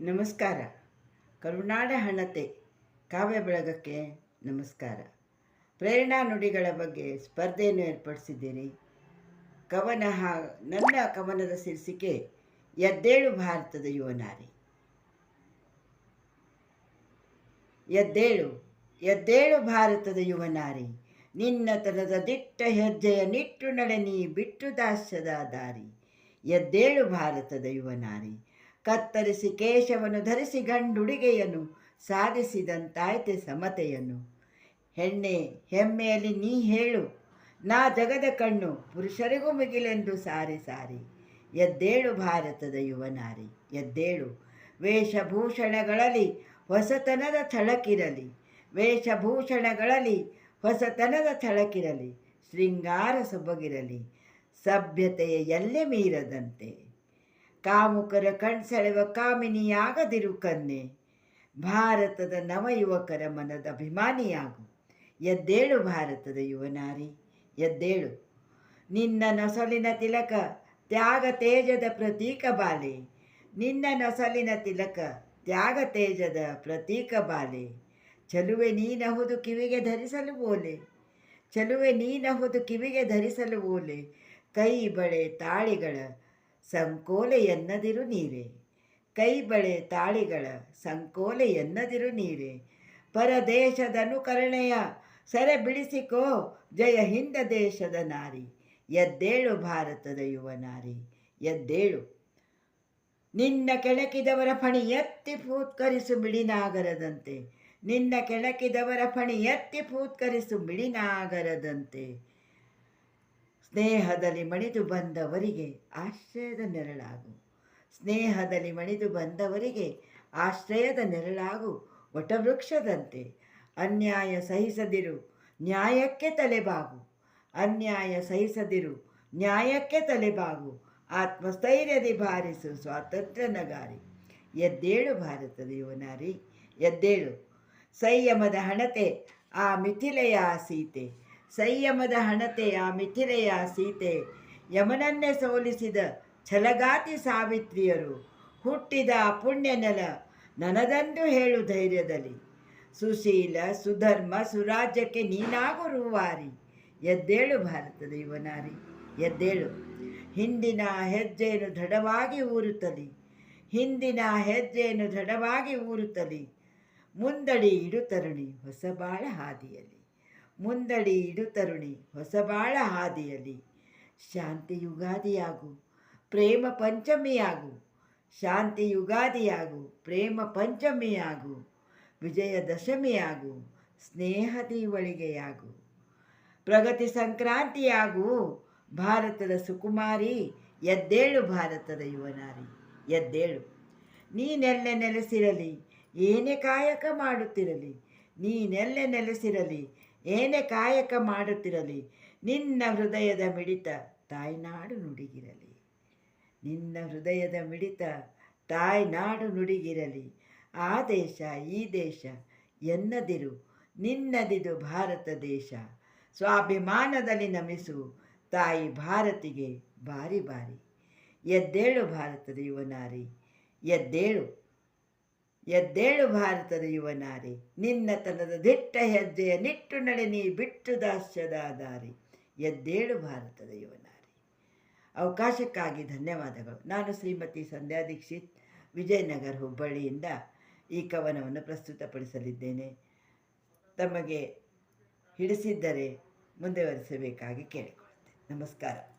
ನಮಸ್ಕಾರ. ಕರುನಾಡ ಹಣತೆ ಕಾವ್ಯ ಬಳಗಕ್ಕೆ ನಮಸ್ಕಾರ. ಪ್ರೇರಣಾ ನುಡಿಗಳ ಬಗ್ಗೆ ಸ್ಪರ್ಧೆಯನ್ನು ಏರ್ಪಡಿಸಿದ್ದೀರಿ ಕವನ ನನ್ನ ಕವನದ ಶೀರ್ಷಿಕೆ, ಎದ್ದೇಳು ಭಾರತದ ಯುವನಾರಿ ಎದ್ದೇಳು ಎದ್ದೇಳು ಭಾರತದ ಯುವನಾರಿ, ನಿನ್ನತನದ ದಿಟ್ಟ ಹೆಜ್ಜೆಯ ನಿಟ್ಟು ನಡೆ ನೀ ಬಿಟ್ಟು ದಾಸ್ಯದ ದಾರಿ. ಎದ್ದೇಳು ಭಾರತದ ಯುವನಾರಿ ಕತ್ತರಿಸಿ ಕೇಶವನ್ನು ಧರಿಸಿ ಗಂಡುಡಿಗೆಯನ್ನು ಸಾಧಿಸಿದಂತಾಯ್ತೆ ಸಮತೆಯನ್ನು. ಹೆಣ್ಣೆ, ಹೆಮ್ಮೆಯಲ್ಲಿ ನೀ ಹೇಳು, ನಾ ಜಗದ ಕಣ್ಣು ಪುರುಷರಿಗೂ ಮಿಗಿಲೆಂದು ಸಾರಿ ಸಾರಿ. ಎದ್ದೇಳು ಭಾರತದ ಯುವನಾರಿ, ಎದ್ದೇಳು. ವೇಷಭೂಷಣಗಳಲ್ಲಿ ಹೊಸತನದ ಥಳಕಿರಲಿ, ವೇಷಭೂಷಣಗಳಲ್ಲಿ ಹೊಸತನದ ಥಳಕಿರಲಿ, ಶೃಂಗಾರ ಸೊಬಗಿರಲಿ, ಸಭ್ಯತೆಯ ಎಲ್ಲೆ ಮೀರದಂತೆ. ಕಾಮುಕರ ಕಣ್ಸೆಳೆವ ಕಾಮಿನಿಯಾಗದಿರು ಕನ್ನೆ. ಭಾರತದ ನವಯುವಕರ ಮನದ ಅಭಿಮಾನಿಯಾಗು. ಎದ್ದೇಳು ಭಾರತದ ಯುವನಾರಿ, ಎದ್ದೇಳು. ನಿನ್ನ ನೊಸಲಿನ ತಿಲಕ, ತ್ಯಾಗ ತೇಜದ ಪ್ರತೀಕ ಬಾಲೆ. ನಿನ್ನ ನೊಸಲಿನ ತಿಲಕ, ತ್ಯಾಗ ತೇಜದ ಪ್ರತೀಕ ಬಾಲೆ. ಚಲುವೆ ನೀನಹುದು ಕಿವಿಗೆ ಧರಿಸಲು ಓಲೆ. ಚಲುವೆ ನೀನಹುದು ಕಿವಿಗೆ ಧರಿಸಲು ಓಲೆ. ಕೈ ಬಳೆ ತಾಳಿಗಳ ಸಂಕೋಲೆ ಎನ್ನದಿರು ನೀರೆ. ಕೈ ಬಳೆ ತಾಳಿಗಳ ಸಂಕೋಲೆಯನ್ನದಿರು ನೀರೆ. ಪರದೇಶದ ಅನುಕರಣೆಯ ಸೆರೆ ಬಿಡಿಸಿಕೋ, ಜಯ ಹಿಂದ ದೇಶದ ನಾರಿ. ಎದ್ದೇಳು ಭಾರತದ ಯುವ ನಾರಿ, ಎದ್ದೇಳು. ನಿನ್ನ ಕೆಣಕಿದವರ ಫಣಿ ಎತ್ತಿ ಫೂತ್ಕರಿಸು ಬಿಡಿನಾಗರದಂತೆ ನಿನ್ನ ಕೆಣಕಿದವರ ಫಣಿ ಎತ್ತಿ ಫೂತ್ಕರಿಸು ಮಿಡಿನಾಗರದಂತೆ ಸ್ನೇಹದಲ್ಲಿ ಮಣಿದು ಬಂದವರಿಗೆ ಆಶ್ರಯದ ನೆರಳಾಗು. ಸ್ನೇಹದಲ್ಲಿ ಮಣಿದು ಬಂದವರಿಗೆ ಆಶ್ರಯದ ನೆರಳಾಗು. ವಟವೃಕ್ಷದಂತೆ ಅನ್ಯಾಯ ಸಹಿಸದಿರು, ನ್ಯಾಯಕ್ಕೆ ತಲೆಬಾಗು. ಅನ್ಯಾಯ ಸಹಿಸದಿರು, ನ್ಯಾಯಕ್ಕೆ ತಲೆಬಾಗು. ಆತ್ಮಸ್ಥೈರ್ಯದಿ ಭಾರಿಸು ಸ್ವಾತಂತ್ರ್ಯ ನಗಾರಿ. ಎದ್ದೇಳು ಭಾರತದ ಯುವನಾರಿ ಎದ್ದೇಳು. ಸಂಯಮದ ಹಣತೆ, ಆ ಮಿಥಿಲೆಯ ಸೀತೆ. ಸಂಯಮದ ಹಣತೆ ಆ ಮಿಥಿಲೆಯ ಸೀತೆ ಯಮನನ್ನೇ ಸೋಲಿಸಿದ ಛಲಗಾತಿ ಸಾವಿತ್ರಿಯರು ಹುಟ್ಟಿದ ಪುಣ್ಯ ನೆಲ ನನದಂದು ಹೇಳು ಧೈರ್ಯದಲ್ಲಿ. ಸುಶೀಲ, ಸುಧರ್ಮ, ಸುರಾಜ್ಯಕ್ಕೆ ನೀನಾಗು ರೂವಾರಿ. ಎದ್ದೇಳು ಭಾರತದ ಯುವನಾರಿ ಎದ್ದೇಳು. ಹಿಂದಿನ ಹೆಜ್ಜೆಯನ್ನು ದೃಢವಾಗಿ ಊರುತ್ತಲಿ, ಹಿಂದಿನ ಹೆಜ್ಜೆಯನ್ನು ದೃಢವಾಗಿ ಊರುತ್ತಲಿ. ಮುಂದಡಿ ಹೊಸ ಹೊಸಬಾಳ ಹಾದಿಯಲ್ಲಿ. ಮುಂದಡಿ ಇಡು ತರುಣಿ, ಹೊಸಬಾಳ ಹಾದಿಯಲ್ಲಿ ಶಾಂತಿ ಯುಗಾದಿಯಾಗು ಪ್ರೇಮ ಪಂಚಮಿಯಾಗು. ಶಾಂತಿ ಯುಗಾದಿಯಾಗು ಪ್ರೇಮ ಪಂಚಮಿಯಾಗು. ವಿಜಯದಶಮಿಯಾಗು ಸ್ನೇಹ ದೀವಳಿಗೆಯಾಗು ಪ್ರಗತಿ ಸಂಕ್ರಾಂತಿಯಾಗು, ಭಾರತದ ಸುಕುಮಾರಿ, ಎದ್ದೇಳು ಭಾರತದ ಯುವನಾರಿ, ಎದ್ದೇಳು. ನೀನೆಲ್ಲೆ ನೆಲೆಸಿರಲಿ, ಏನೇ ಕಾಯಕ ಮಾಡುತ್ತಿರಲಿ, ನೀನೆಲ್ಲೆ ನೆಲೆಸಿರಲಿ ಏನೇ ಕಾಯಕ ಮಾಡುತ್ತಿರಲಿ, ನಿನ್ನ ಹೃದಯದ ಮಿಡಿತ ತಾಯ್ನಾಡು ನುಡಿಗಿರಲಿ. ನಿನ್ನ ಹೃದಯದ ಮಿಡಿತ ತಾಯ್ನಾಡು ನುಡಿಗಿರಲಿ. ಆ ದೇಶ, ಈ ದೇಶ ಎನ್ನದಿರು, ನಿನ್ನದಿದು ಭಾರತ ದೇಶ. ಸ್ವಾಭಿಮಾನದಲ್ಲಿ ನಮಿಸು, ತಾಯಿ ಭಾರತಿಗೆ ಬಾರಿ ಬಾರಿ. ಎದ್ದೇಳು ಭಾರತದ ಯುವನಾರಿ, ಎದ್ದೇಳು ಎದ್ದೇಳು ಭಾರತದ ಯುವನಾರಿ ನಿನ್ನತನದ ದಿಟ್ಟ ಹೆಜ್ಜೆಯ ನಿಟ್ಟು ನಡೆ ನೀ ಬಿಟ್ಟು ದಾಸ್ಯದ ದಾರಿ. ಎದ್ದೇಳು ಭಾರತದ ಯುವನಾರಿ ಅವಕಾಶಕ್ಕಾಗಿ ಧನ್ಯವಾದಗಳು. ನಾನು ಶ್ರೀಮತಿ ಸಂಧ್ಯಾ ದೀಕ್ಷಿತ್, ವಿಜಯನಗರ ಹುಬ್ಬಳ್ಳಿಯಿಂದ ಈ ಕವನವನ್ನು ಪ್ರಸ್ತುತಪಡಿಸಲಿದ್ದೇನೆ. ತಮಗೆ ಹಿಡಿಸಿದ್ದರೆ ಮುಂದುವರಿಸಬೇಕಾಗಿ ಕೇಳಿಕೊಳ್ಳುತ್ತೇನೆ ನಮಸ್ಕಾರ.